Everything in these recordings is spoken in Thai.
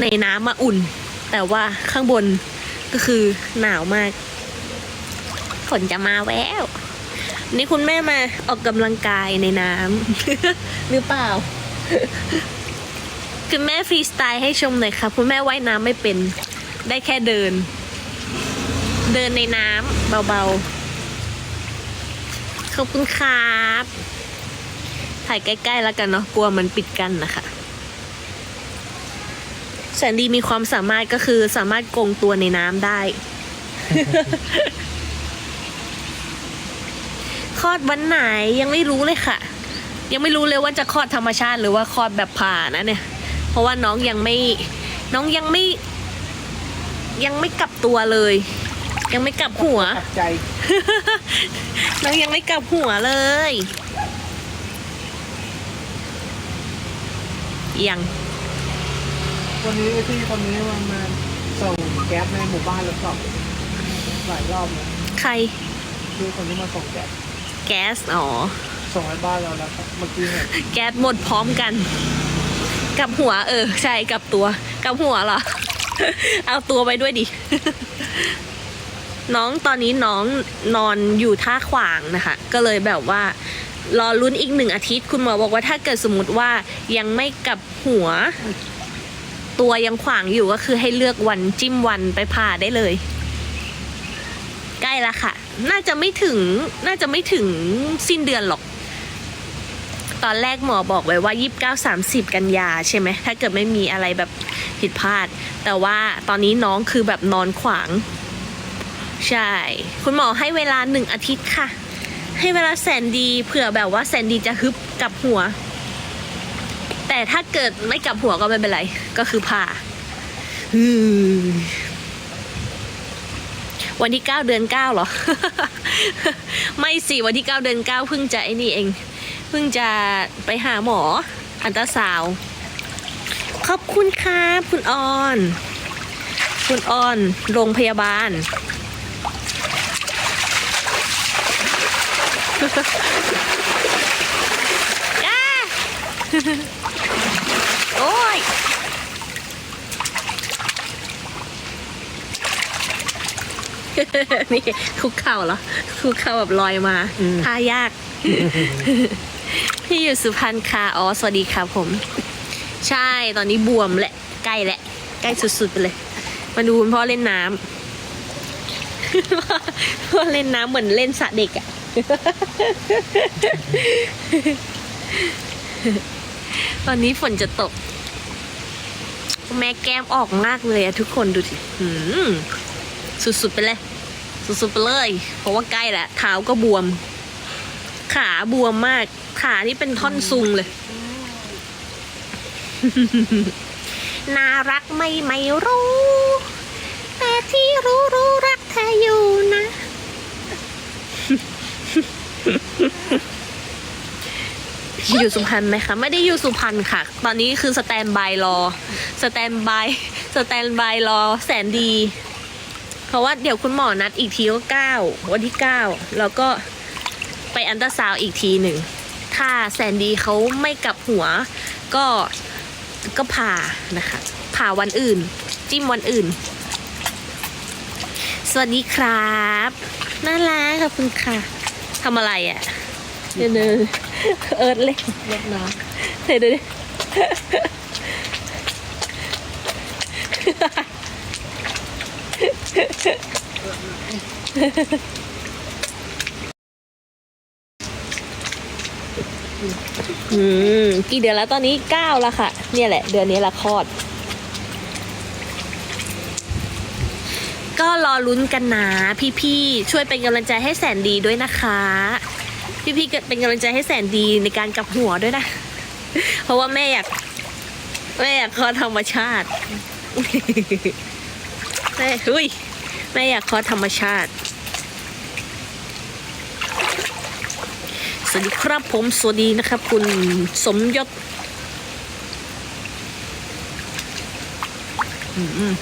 ในน้ำมาอุ่น แต่ว่าข้างบนก็คือหนาวมาก ฝนจะมาแววนี่คุณแม่มาออกกำลังกายในน้ำหรือเปล่า คุณแม่ฟรีสไตล์ให้ชมหน่อยค่ะคุณแม่ว่ายน้ำไม่เป็น ได้แค่เดิน เดินในน้ำเบาๆ ขอบคุณครับ ถ่ายใกล้ๆแล้วกันเนาะกลัวมันปิดกันนะคะ แสนดีมีความสามารถก็คือสามารถโกงตัวในน้ำได้ คลอดวันไหนยังไม่รู้เลยค่ะ ยังไม่รู้เลยว่าจะคลอดธรรมชาติหรือว่าคลอดแบบผ่านะเนี่ย เพราะว่าน้องยังไม่ น้องยังไม่ ยังไม่กลับตัวเลย ยังไม่กลับหัว ตัดใจน้องยังไม่กลับหัวเลยยัง วันนี้พี่คนนี้มามาส่งแก๊สในหมู่บ้านแล้วก็หลายรอบแล้วใครพี่คนที่มาส่งแก๊สแก๊สอ๋อ ส่งให้บ้านเราแล้วครับเมื่อกี้เนี่ยแก๊สหมดพร้อมกันกลับหัว เออ ใช่กลับตัวกลับหัวเหรอ เอาตัวไปด้วยดิ น้องตอนนี้น้องนอนอยู่ท่าขวางนะคะ ก็เลยแบบว่ารอลุ้นอีกหนึ่งอาทิตย์ คุณหมอบอกว่าถ้าเกิดสมมติว่ายังไม่กลับหัว ตัวยังขวางอยู่ก็คือให้เลือกวันจิ้มวันไปผ่าได้เลย ใกล้ละค่ะ น่าจะไม่ถึงน่าจะไม่ถึงสิ้นเดือนหรอก ตอนแรกหมอบอกไว้ว่า 29 30 กันยาใช่ไหมถ้าเกิดไม่มีอะไรแบบผิดพลาด แต่ว่าตอนนี้น้องคือแบบนอนขวาง ใช่ คุณหมอให้เวลาหนึ่งอาทิตย์ค่ะ ให้เวลาแสนดีเผื่อแบบว่าแสนดีจะฮึบกลับหัว แต่ถ้าเกิดไม่กลับหัวก็ไม่เป็นไร ก็คือผ่าอืมวันที่9เดือน9เหรอ ไม่สิวันที่9เดือน9เพิ่งจะไอ้นี่เอง เพิ่งจะไปหาหมอ อันตราซาวด์ขอบคุณครับคุณออน คุณออน โรงพยาบาล จ้า โอ้ย นี่คุกเข่าเหรอคุกเข่าแบบลอยมาท่ายาก พี่อยู่สุพรรณค่ะอ๋อสวัสดีค่ะผม ใช่ตอนนี้บวมแหละ ใกล้แหละ ใกล้สุดๆไปเลย มาดูคุณพ่อเล่นน้ำพ่อเล่นน้ำเหมือนเล่นสระเด็กอะตอนนี้ฝนจะตก แม่แก้มออกมากเลยอะทุกคนดูสิหืม สุดๆไปเลย สุดๆไปเลย เพราะว่าใกล้แหล้วเท้าก็บวม ขาบวมมาก ขานี่เป็นท่อนซุงเลย น่ารักไม่ไม่รู้ แต่ที่รู้รู้รักเธออยู่นะ อยู่สุพรรณไหมคะ ไม่ได้อยู่สุพรรณค่ะ ตอนนี้คือสแตนบายรอ สแตนบาย สแตนบายรอแสนดี ราะว่าเดี๋ยวคุณหมอนัดอีกทีก็เก้าวันที่เก้าแล้วก็ไปอันตราซาวอีกทีหนึ่ง ถ้าแสนดีเขาไม่กลับหัว ก็ก็ผ่านะคะผ่าวันอื่น จิ้มวันอื่น สวัสดีครับน่ารักขอบคุณค่ะทำอะไรอะ่ะเดี๋ยเอิร์ดเลยรดน้เดี๋ยวๆ อืมกี่เดือนแล้วตอนนี้เก้าแล้วค่ะ เนี่ยแหละ เดือนนี้ละคลอด ก็รอลุ้นกันนะพี่ๆช่วยเป็นกำลังใจให้แสนดีด้วยนะคะ พี่ๆเป็นกำลังใจให้แสนดีในการกลับหัวด้วยนะ เพราะว่าแม่อยากแม่อยากคลอดธรรมชาติ แม่เฮ้ยแม่อยากคลอดธรรมชาติ สวัสดีครับผมสวัสดีนะครับ คุณสมยศอืม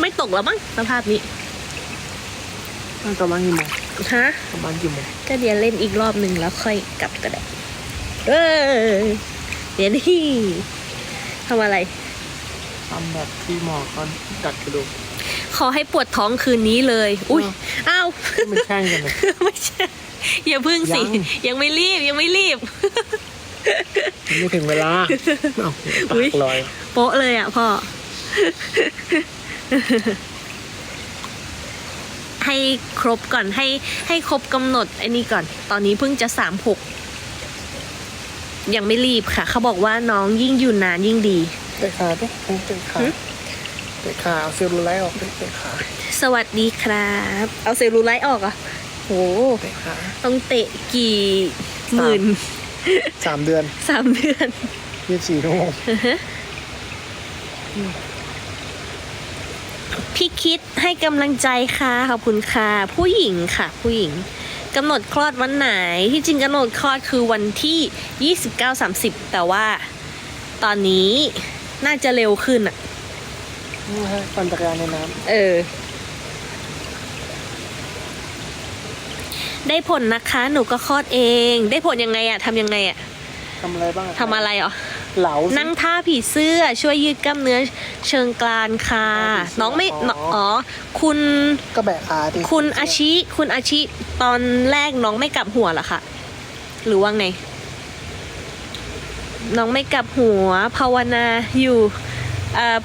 ไม่ตกแล้วมั้งสภาพนี้ำมันประมาณกี่โมงฮะประมาณกี่โมงก็เดี๋ยวเล่นอีกรอบหนึ่งแล้วค่อยกลับก็ได้เออเดี๋ยวนี่ทำอะไรทำแบบที่หมอเขาดัดกระดูก ขอให้ปวดท้องคืนนี้เลย อุ้ยอ้าวมันแช่งกันเลยไม่ใช่อย่าพึ่งสิ ยังยังไม่รีบยังไม่รีบมันไม่ถึงเวลาเอ้าอุ๊ยปากลอย โป๊ะเลยอะพ่อ ให้ครบก่อนให้ให้ครบกำหนดไอ้นี่ก่อน ตอนนี้เพิ่งจะสามหกยังไม่รีบค่ะ เขาบอกว่าน้องยิ่งอยู่นานยิ่งดีเตะขาดิเตะขาหึ เตะขาเอาเซลลูไลท์ออกดิเตะขาสวัสดีครับ เอาเซลลูไลท์ออกเหรอะโหเตะขาต้องเตะกี่หมื่นสามเดือนสามเดือนยี่สิบสี่ชั่วโมงพี่คิดให้กำลังใจค่ะขอบคุณค่ะ ผู้หญิงค่ะ ผู้หญิงกำหนดคลอดวันไหน ที่จริงกำหนดคลอดคือวันที่ 29-30 แต่ว่าตอนนี้น่าจะเร็วขึ้นอะ นี่ฮะปั่นจักรยานในน้เออ ได้ผลนะคะ หนูก็คลอดเอง ได้ผลยังไงอะทำยังไงอะำทำอะไรบ้างทำอะไรเหรอเหลาสินั่งท่าผีเสื้อช่วยยืดกล้ามเนื้อเชิงกรานค่ะท่าผีเสื้อน้องไม่อ๋ออ๋อคุณก็แบะขาดิคุณอาชิ คุณอาชิตอนแรกน้องไม่กลับหัวเหรอคะหรือว่าไง น้องไม่กลับหัวภาวนาอยู่เอ่อ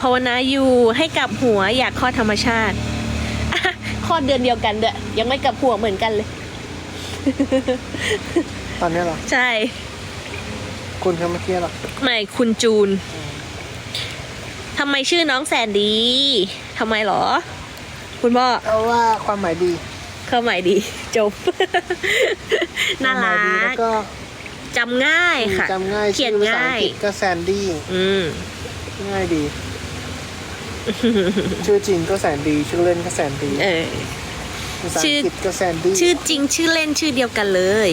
ภาวนาอยู่ให้กลับหัวอยากคลอดธรรมชาติอะคลอดเดือนเดียวกันเด้อยังไม่กลับหัวเหมือนกันเลย ตอนนี้เหรอ ใช่ คุณเขาเมื่อกี้เหรอไม่คุณจูนทำไมชื่อน้องแสนดีทำไมเหรอ คุณพ่อเอาว่าความหมายดีเข้าใหม่ดี จบ น่าควมหมรัยดีแล้วกก็จำง่ายค่ะ จำง่ายเขียนชื่อภษง่ายอังกฤษก็แซนดี้ อืม ง่ายดี ชื่อจริงก็แสนดี ชื่อเล่นก็แสนดีเออ ภาษาชื่อัองกฤษก็แสนดีชื่อจริงชื่อเล่นชื่อเดียวกันเลย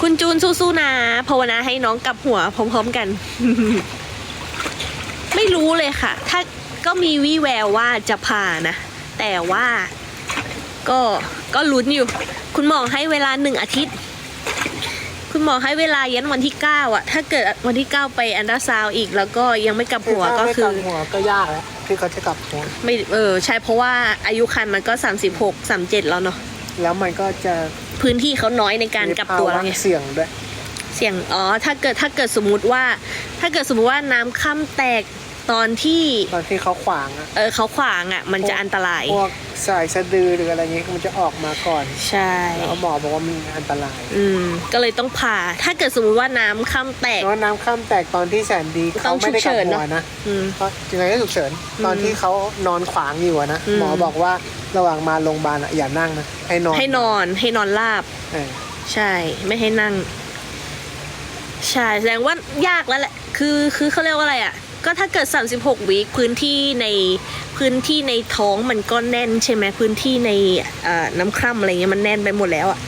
คุณจูนสู้ๆนะภาวนาให้น้องกลับหัวพร้อมๆกัน ไม่รู้เลยค่ะ ถ้าก็มีวี่แววว่าจะผ่านะ แต่ว่าก็ก็ลุ้นอยู่ คุณหมอให้เวลาหนึ่งอาทิตย์ คุณหมอให้เวลายันวันที่เก้าอะถ้าเกิดวันที่เก้าไปอันดราซาวด์อีก แล้วก็ยังไม่กลับหัวถ้าก็ไม่คืกอลับหัวก็ยากแล้วที่เขาจะกลับหัวไม่เออใช่เพราะว่าอายุคันมันก็สามสิบหกสามเจ็ดแล้วเนาะแล้วมันก็จะพื้นที่เขาน้อยในการกลับตัวมีแล้วภาวะไงเสี่ยงด้วย เสี่ยงอ๋อถ้าเกิดถ้าเกิดสมมุติว่า ถ้าเกิดสมมุติว่าน้ำค่ำแตก ตอนที่ตอนที่เขาขวางอะเออเขาขวางอะมันจะอันตราย พวกสายสะดือหรืออะไรเงี้ยมันจะออกมาก่อนใช่ แล้วหมอบอกว่ามีอันตรายอืม ก็เลยต้องผ่า ถ้าเกิดสมมุติว่าน้ำค่ำแตก เพราะว่าน้ำข้ามแตกตอนที่แสนดีต้เขาองไม่ได้กลับฉุกเฉินหัเนวอะนะอืม เพราะยังไงก็ฉุกเฉินตอนที่เขานอนขวางอยู่อะนะอืม หมอบอกว่าระหว่างมาโรงพยาบาลอะอย่านั่งนะให้นอนให้นอนให้นอนราบ เออใช่ ไม่ให้นั่ง ใช่ แสดงว่ายากแล้วแหละ คือคือเขาเรียกว่าอะไรอะ ก็ถ้าเกิด 36วิพื้นที่ในพื้นที่ในท้องมันก็แน่นใช่ไหมพื้นที่ในน้ำคร่ำอะไรเงี้ยมันแน่นไปหมดแล้วอะ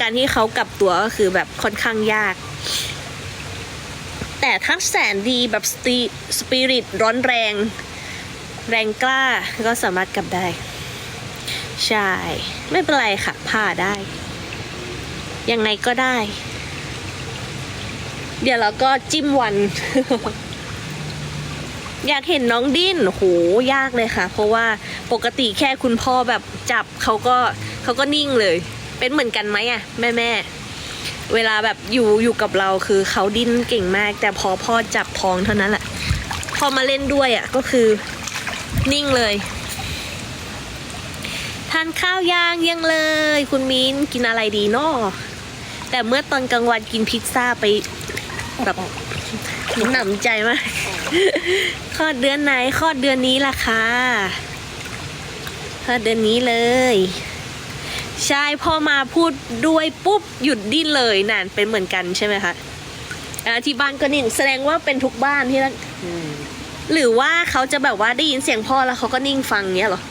การที่เขากลับตัวก็คือแบบค่อนข้างยาก แต่ถ้าแสนดีแบบสตีสปิริตร้อนแรง แรงกล้าก็สามารถกลับได้ ใช่ ไม่เป็นไรค่ะผ่าได้ ยังไงก็ได้ เดี๋ยวเราก็จิ้มวัน อยากเห็นน้องดิ้นโหยากเลยค่ะ เพราะว่าปกติแค่คุณพ่อแบบจับเขาก็เขาก็นิ่งเลย เป็นเหมือนกันไหมอะแม่แม่เวลาแบบอยู่อยู่กับเราคือเขาดิ้นเก่งมาก แต่พอพ่อจับท้องเท่านั้นแหละพอมาเล่นด้วยอะก็คือนิ่งเลยทานข้าวยางยังเลย คุณมิ้นกินอะไรดีนาะแต่เมื่อตอนกลางวันกินพิซซ่าไปแบบ หนำใจมากคลอดเดือนไหนคลอดเดือนนี้ล่ะค่ะคลอดเดือนนี้เลย ใช่พอมาพูดด้วยปุ๊บหยุดดิ้นเลยนั่นเป็นเหมือนกันใช่ไหมคะอ่าที่บ้านก็นิ่งแสดงว่าเป็นทุกบ้านที่ละอืมหรือว่าเขาจะแบบว่าได้ยินเสียงพ่อแล้วเขาก็นิ่งฟังเงี้ยเหรอ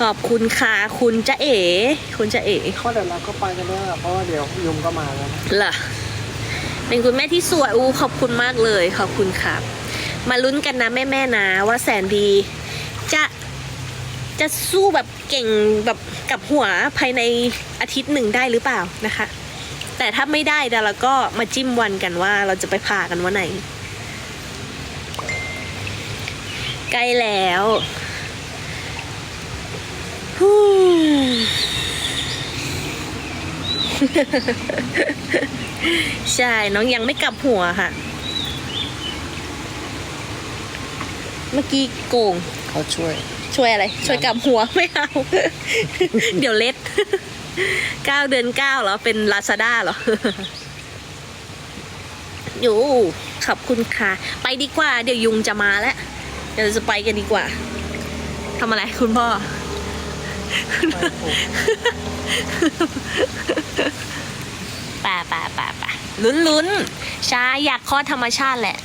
ขอบคุณค่ะคุณจะเอ๋ คุณจะเอ๋ข้อเดี๋ยวเราก็ไปกันด้วยอะเพราะว่าเดี๋ยวยุงก็มาแล้วนะล่ะ เป็นคุณแม่ที่สวยอู้ขอบคุณมากเลย ขอบคุณครับ มาลุ้นกันนะแม่แม่ๆนะว่าแสนดีจะจะสู้แบบเก่งแบบกับหัวภายในอาทิตย์หนึ่งได้หรือเปล่านะคะ แต่ถ้าไม่ได้เดี๋ยวเราก็มาจิ้มวันกันว่าเราจะไปผ่ากันวันไหนใกล้แล้วฮู้ ใช่ น้องยังไม่กลับหัวค่ะ เมื่อกี้โกง เขาช่วย ช่วยอะไร ช่วยกลับหัวไม่เอา เดี๋ยวเล็ดเก้าเดือนเก้าเหรอ เป็นลาซาด้าเหรอ อยู่ขอบคุณค่ะ ไปดีกว่า เดี๋ยวยุงจะมาแล้ว เดี๋ยวจะไปกันดีกว่าทำอะไรคุณพ่อไปปลูกป่าป่าป่าป่าลุ้นลุ้นใช่อยากคลอดธรรมชาติแหละ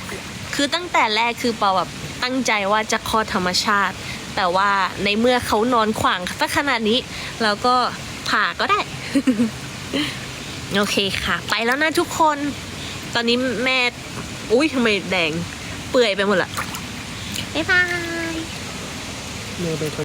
คือตั้งแต่แรกคือปาแบบตั้งใจว่าจะคลอดธรรมชาติ แต่ว่าในเมื่อเขานอนขวางสักขนาดนี้เราก็ผ่าก็ได้ โอเคค่ะ ไปแล้วนะทุกคน ตอนนี้แม่ อุ้ยทำไมแดง เปื่อยไปหมดละบ๊ายบายเมย์เป็นคน